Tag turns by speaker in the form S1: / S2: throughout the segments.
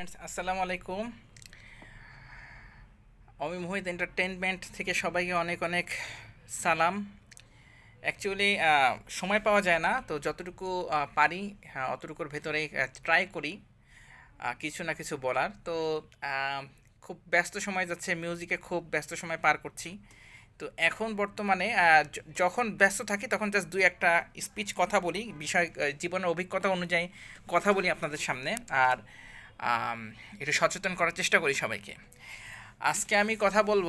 S1: আসসালামু আলাইকুম। অমি মোহিত এন্টারটেনমেন্ট থেকে সবাইকে অনেক অনেক সালাম। অ্যাকচুয়ালি সময় পাওয়া যায় না তো যতটুকু পারি হ্যাঁ অতটুকুর ভেতরে ট্রাই করি কিছু না কিছু বলার। তো খুব ব্যস্ত সময় যাচ্ছে মিউজিকে খুব ব্যস্ত সময় পার করছি। তো এখন বর্তমানে যখন ব্যস্ত থাকি তখন জাস্ট দুই একটা স্পিচ কথা বলি বিষয় জীবনের অভিজ্ঞতা অনুযায়ী কথা বলি আপনাদের সামনে। আর আম, একটু সচেতন করার চেষ্টা করি সবাইকে। আজকে আমি কথা বলব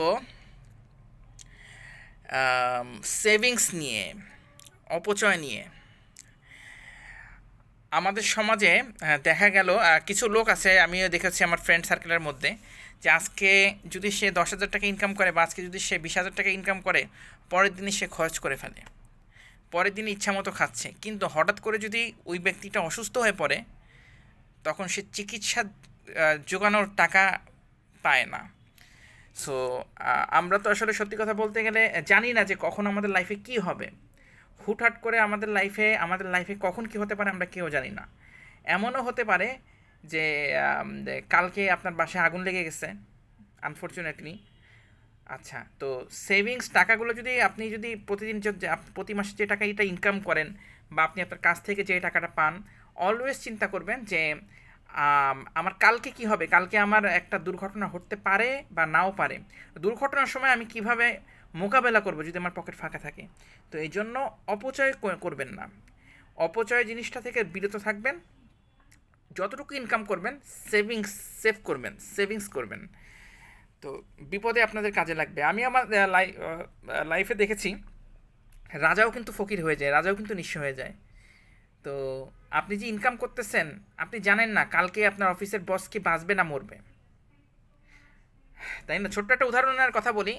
S1: সেভিংস নিয়ে, অপচয় নিয়ে। আমাদের সমাজে দেখা গেল কিছু লোক আছে, আমিও দেখেছি আমার ফ্রেন্ড সার্কেলের মধ্যে, যে আজকে যদি সে দশ হাজার টাকা ইনকাম করে বা আজকে যদি সে বিশ হাজার টাকা ইনকাম করে, পরের দিনই সে খরচ করে ফেলে। পরের দিন ইচ্ছা মতো খাচ্ছে। কিন্তু হঠাৎ করে যদি ওই ব্যক্তিটা অসুস্থ হয়ে পড়ে তখন সে চিকিৎসা আহ, জোগানোর টাকা পায় না। সো আমরা তো আসলে সত্যি কথা বলতে গেলে জানি না যে কখন আমাদের লাইফে কি হবে। হুটহাট করে আমাদের লাইফে আমাদের লাইফে কখন কি হতে পারে আমরা কেউ জানি না। এমনও হতে পারে যে কালকে আপনার বাসায় আগুন লেগে গেছে আনফর্চুনেটলি আচ্ছা তো সেভিংস টাকাগুলো যদি আপনি যদি প্রতিদিন প্রতি মাসে যে টাকা এটা ইনকাম করেন বা আপনি আপনার কাছ থেকে যে টাকাটা পান অলওয়েজ চিন্তা করবেন যে আমার কালকে কি হবে? কালকে আমার একটা দুর্ঘটনা ঘটতে পারে বা নাও পারে। দুর্ঘটনার সময় আমি কীভাবে মোকাবেলা করব যদি আমার পকেট ফাঁকা থাকে? তো এই জন্য অপচয় করবেন না। অপচয় জিনিসটা থেকে বিরত থাকবেন। যতটুকু ইনকাম করবেন সেভিংস সেভ করবেন সেভিংস করবেন। তো বিপদে আপনাদের কাজে লাগবে। আমি আমার লাইফে দেখেছি, রাজাও কিন্তু ফকির হয়ে যায়, রাজাও কিন্তু নিঃস্ব হয়ে যায়। তো আপনি যে ইনকাম করতেছেন, আপনি জানেন না, কালকে আপনার অফিসের বস কি বাঁচবে না মরবে। তাই না? ছোট্ট একটা উদাহরণের কথা বলি।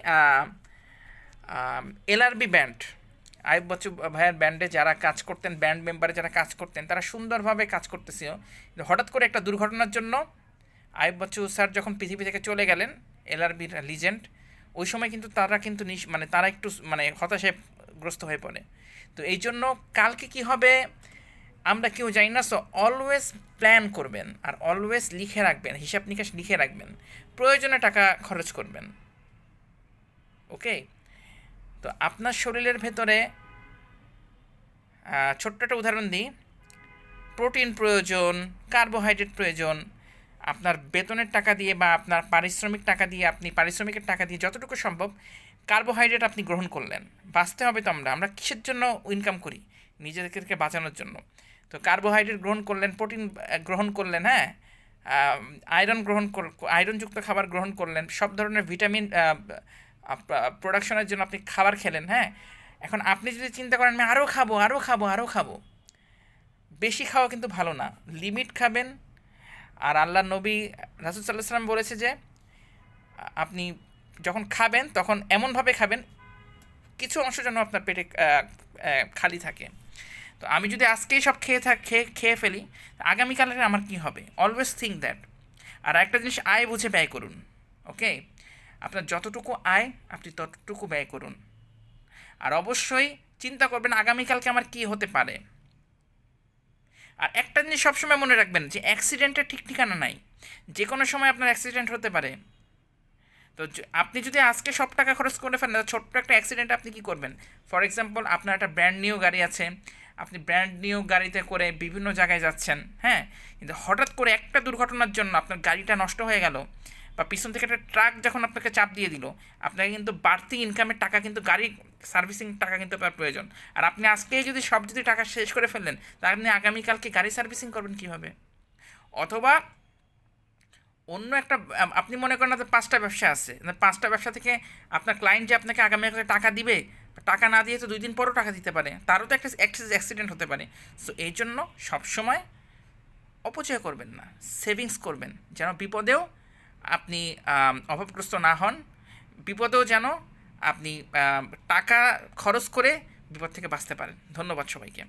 S1: এলআরবি ব্যান্ড আয়ুব বচ্চু ভাইয়ের ব্যান্ডে যারা কাজ করতেন ব্যান্ড মেম্বারে যারা কাজ করতেন, তারা সুন্দরভাবে কাজ করতেছিল। হঠাৎ করে একটা দুর্ঘটনার জন্য আয়ুব বচ্চু স্যার যখন পৃথিবী থেকে চলে গেলেন এলআরবির লিজেন্ড ওই সময় কিন্তু তারা কিন্তু মানে তারা একটু মানে হতাশায় গ্রস্ত হয়ে পড়ে। তো এই জন্য কালকে কি হবে? আমরা কেউ জানি না সো অলওয়েজ প্ল্যান করবেন আর অলওয়েজ লিখে রাখবেন, হিসাব নিকাশ লিখে রাখবেন। প্রয়োজনে টাকা খরচ করবেন। ওকে তো আপনার শরীরের ভেতরে ছোট্ট একটা উদাহরণ দিই। প্রোটিন প্রয়োজন কার্বোহাইড্রেট প্রয়োজন, আপনার বেতনের টাকা দিয়ে বা আপনার পারিশ্রমিক টাকা দিয়ে, আপনি পারিশ্রমিকের টাকা দিয়ে যতটুকু সম্ভব কার্বোহাইড্রেট আপনি গ্রহণ করলেন। বাঁচতে হবে তো আমরা আমরা কিসের জন্য ইনকাম করি? নিজেদেরকে বাঁচানোর জন্য। তো কার্বোহাইড্রেট গ্রহণ করলেন, প্রোটিন গ্রহণ করলেন হ্যাঁ? আয়রন গ্রহণ আয়রনযুক্ত খাবার গ্রহণ করলেন, সব ধরনের ভিটামিন প্রোডাকশনের জন্য আপনি খাবার খেলেন হ্যাঁ? এখন আপনি যদি চিন্তা করেন, আমি আরও খাব আরও খাব আরও খাব। বেশি খাওয়া কিন্তু ভালো না। লিমিট খাবেন। আর আল্লাহ নবী, রাসুল সাল্লাহ সাল্লাম বলেছে যে, আপনি যখন খাবেন, তখন এমনভাবে খাবেন, কিছু অংশ যেন আপনার পেটে খালি থাকে। তো আমি যদি আজকেই সব খেয়ে থাক, খেয়ে খেয়ে ফেলি, আগামীকালের আমার কি হবে? অলওয়েজ থিঙ্ক দ্যাট আর একটা জিনিস, আয় বুঝে ব্যয় করুন ওকে আপনার যতটুকু আয়, আপনি ততটুকু ব্যয় করুন। আর অবশ্যই চিন্তা করবেন আগামীকালকে আমার কি হতে পারে। আর একটা জিনিস সবসময় মনে রাখবেন যে অ্যাক্সিডেন্টের ঠিক ঠিকানা নাই। যে কোনো সময় আপনার অ্যাক্সিডেন্ট হতে পারে। তো আপনি যদি আজকে সব টাকা খরচ করে ফেলেন, ছোট্ট একটা অ্যাক্সিডেন্ট আপনি কী করবেন? ফর এক্সাম্পল আপনার একটা ব্র্যান্ড নিউ গাড়ি আছে আপনি ব্র্যান্ড নিউ গাড়িতে করে বিভিন্ন জায়গায় যাচ্ছেন হ্যাঁ? কিন্তু হঠাৎ করে একটা দুর্ঘটনার জন্য আপনার গাড়িটা নষ্ট হয়ে গেল বা পিছন থেকে একটা ট্রাক যখন আপনাকে চাপ দিয়ে দিল, আপনাকে কিন্তু বাড়তি ইনকামের টাকা কিন্তু গাড়ি সার্ভিসিং টাকা কিন্তু আপনার প্রয়োজন। আর আপনি আজকেই যদি সব যদি টাকা শেষ করে ফেললেন, তাহলে আপনি আগামীকালকে গাড়ি সার্ভিসিং করবেন কীভাবে? অথবা অন্য একটা আপনি মনে করেন আপনার পাঁচটা ব্যবসা আছে পাঁচটা ব্যবসা থেকে আপনার ক্লায়েন্ট যে আপনাকে আগামীকালে টাকা দিবে টাকা না দিয়ে তো দুই দিন পরও টাকা দিতে পারে। তারও তো একটা অ্যাক্সিডেন্ট হতে পারে। সো এই জন্য সবসময় অপচয় করবেন না সেভিংস করবেন, যেন বিপদেও আপনি অভাবগ্রস্ত না হন, বিপদেও যেন আপনি টাকা খরচ করে বিপদ থেকে বাঁচতে পারেন। ধন্যবাদ সবাইকে।